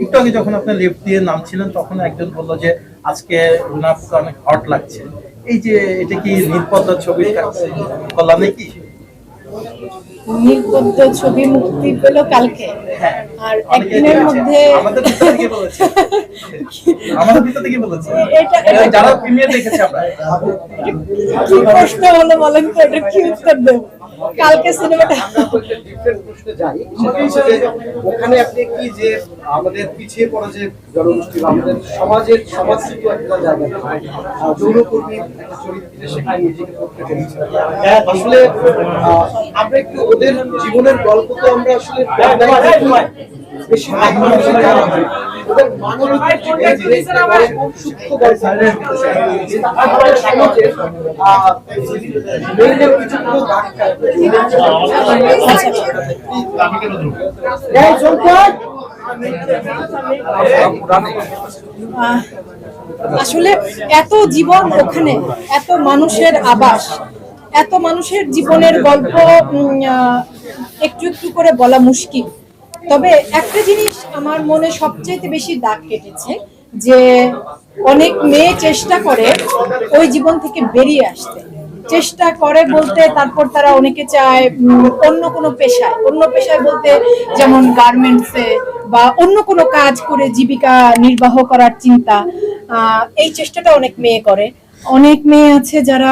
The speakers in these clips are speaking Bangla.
একটু আগে যখন আপনি লিফট দিয়ে নামছিলেন তখন একজন বলল যে আজকে রুনাফকে অনেক হট লাগছে। এই যে এটা কি নির্পদ্দা ছবির কাছে বলা নাকি? ছবি মুক্তি পেল কালকে। হ্যাঁ। আর একদিনের মধ্যে আমাদের ভিতর থেকে বলেছে। আমাদের ভিতর থেকে বলেছে। এটা- এটা যারা প্রিমিয়ার দেখেছে আমরা। কি প্রশ্ন হলো বলেন তো? এটা কি উত্তর দেব? কালকে সিনেমাটা। ওখানে আপনি কি যে আমাদের পিছিয়ে পড়া যে জনগোষ্ঠী বা আমাদের সমাজের সমাজ সমাজসিদ্ধ একটা জায়গা যৌনকর্মী একটা চরিত্রে সেখানে নিজেকে করতে পেরেছি আসলে আমরা একটু ওদের জীবনের গল্প তো আমরা আসলে বেশি আসলে এত জীবন ওখানে, এত মানুষের আবাস, এত মানুষের জীবনের গল্প একটু একটু করে বলা মুশকিল। তবে একটা জিনিস আমার মনে সবচেয়ে বেশি দাগ কেটেছে, যে অনেক মেয়ে চেষ্টা করে ওই জীবন থেকে বেরিয়ে আসতে। চেষ্টা করে বলতে তারপর তারা অনেকে চায় অন্য কোনো পেশায়। অন্য পেশায় বলতে যেমন গার্মেন্টসে বা অন্য কোনো কাজ করে জীবিকা নির্বাহ করার চিন্তা এই চেষ্টাটা অনেক মেয়ে করে। অনেক মেয়ে আছে যারা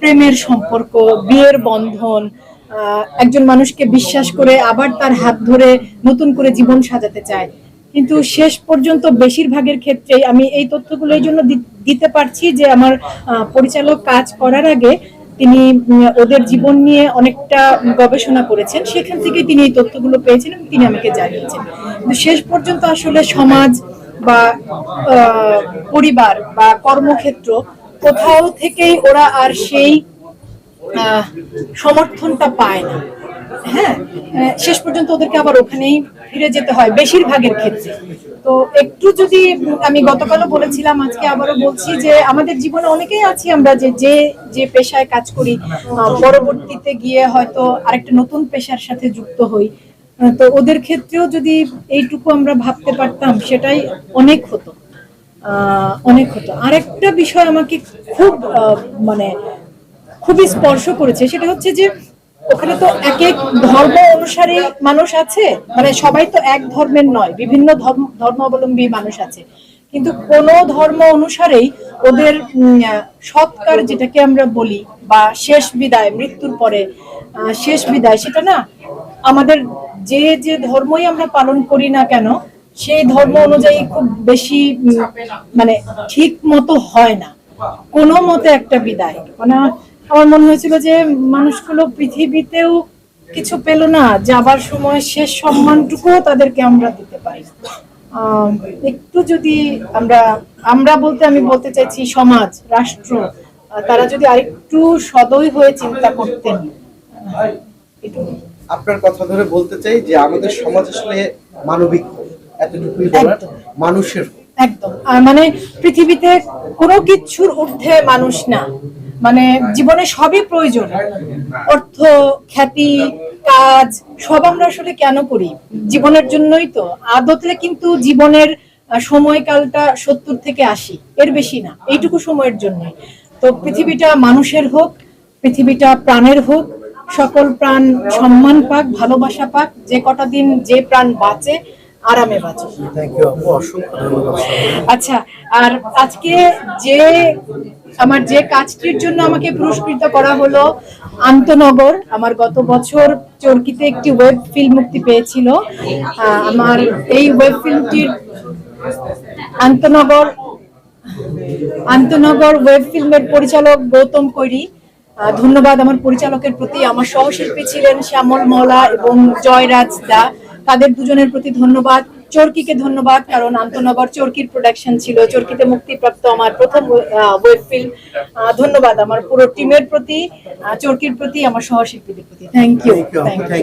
প্রেমের সম্পর্ক, বিয়ের বন্ধন একজন মানুষকে বিশ্বাস করে আবার তার হাত ধরে নতুন করে জীবন সাজাতে চায়। কিন্তু শেষ পর্যন্ত বেশিরভাগের ক্ষেত্রেই আমি এই তথ্যগুলো এই জন্য দিতে পারছি যে আমার পরিচালক কাজ করার আগে তিনি ওদের জীবন নিয়ে অনেকটা গবেষণা করেছেন। সেখান থেকে তিনি এই তথ্যগুলো পেয়েছেন এবং তিনি আমাকে জানিয়েছেন। কিন্তু শেষ পর্যন্ত আসলে সমাজ বা পরিবার বা কর্মক্ষেত্র কোথাও থেকেই ওরা আর সেই সমর্থনটা পায় না। হ্যাঁ শেষ পর্যন্ত ওদেরকে আবার ওখানেই ফিরে যেতে হয় বেশিরভাগের ক্ষেত্রে। তো একটু যদি আমি গতকালও বলেছিলাম, আজকে আবারও বলছি যে আমাদের জীবনে অনেকেই আছি আমরা যে যে যে পেশায় কাজ করি পরবর্তীতে গিয়ে হয়তো আরেকটা নতুন পেশার সাথে যুক্ত হই। তো ওদের ক্ষেত্রেও যদি এইটুকু আমরা ভাবতে পারতাম, সেটাই অনেক হতো। অনেক হতো। আরেকটা বিষয় আমাকে খুব মানে খুবই স্পর্শ করেছে। সেটা হচ্ছে যে ওখানে তো এক এক ধর্ম অনুসারে মানুষ আছে। মানে সবাই তো এক ধর্মের নয়, বিভিন্ন ধর্ম, ধর্মাবলম্বী মানুষ আছে। কিন্তু কোন ধর্ম অনুসারেই ওদের সৎকার যেটাকে আমরা বলি বা শেষ বিদায়, মৃত্যুর পরে শেষ বিদায়, সেটা না আমাদের যে যে ধর্মই আমরা পালন করি না কেন, সেই ধর্ম অনুযায়ী খুব বেশি মানে ঠিক মতো হয় না। কোনো মতে একটা বিদায়। মানে আমার মনে হয়েছিল যে মানুষগুলো পৃথিবীতেও কিছু পেল না যাবার সময় শেষ সম্মানটুকুও তাদেরকে আমরা দিতে পারি। একটু যদি আমরা আমরা বলতে আমি বলতে চাইছি সমাজ রাষ্ট্র তারা যদি আরেকটু সদয় হয়ে চিন্তা করতেন। আপনার কথা ধরে বলতে চাই যে আমাদের সমাজ আসলে মানবিক এতটুকুই বলার মানুষের একদম। মানে পৃথিবীতে কোনো কিছুর ঊর্ধ্বে মানুষ না। মানে জীবনে সবই প্রয়োজন। অর্থ, খ্যাতি, কাজ, সব আমরা আসলে কেন করি? জীবনের জন্যই তো। আদতে কিন্তু জীবনের সময়কালটা সত্তর থেকে আশি। এর বেশি না। এইটুকু সময়ের জন্যই। তো পৃথিবীটা মানুষের হোক, পৃথিবীটা প্রাণের হোক, সকল প্রাণ সম্মান পাক, ভালোবাসা পাক, যে কটা দিন যে প্রাণ বাঁচে আরামে বাঁচে। আচ্ছা আর আজকে যে আমার যে কাজটির জন্য আমাকে পুরস্কৃত করা হলো আন্তনগর আমার গত বছর চরকিতে একটি ওয়েব ফিল্ম মুক্তি পেয়েছিল। আমার এই ওয়েব ফিল্মটির আন্তনগর আন্তনগর ওয়েব ফিল্মের পরিচালক গৌতম কৈরি। ধন্যবাদ আমার পরিচালকের প্রতি। আমার সহশিল্পী ছিলেন শ্যামল মলা এবং জয়রাজ দা। তাদের দুজনের প্রতি ধন্যবাদ। চরকিকে ধন্যবাদ কারণ আন্তনগর চরকির প্রোডাকশন ছিল। চরকিতে মুক্তিপ্রাপ্ত আমার প্রথম ওয়েব ফিল্ম ধন্যবাদ আমার পুরো টিমের প্রতি চরকির প্রতি আমার সহশিল্পীদের প্রতি। Thank you thank you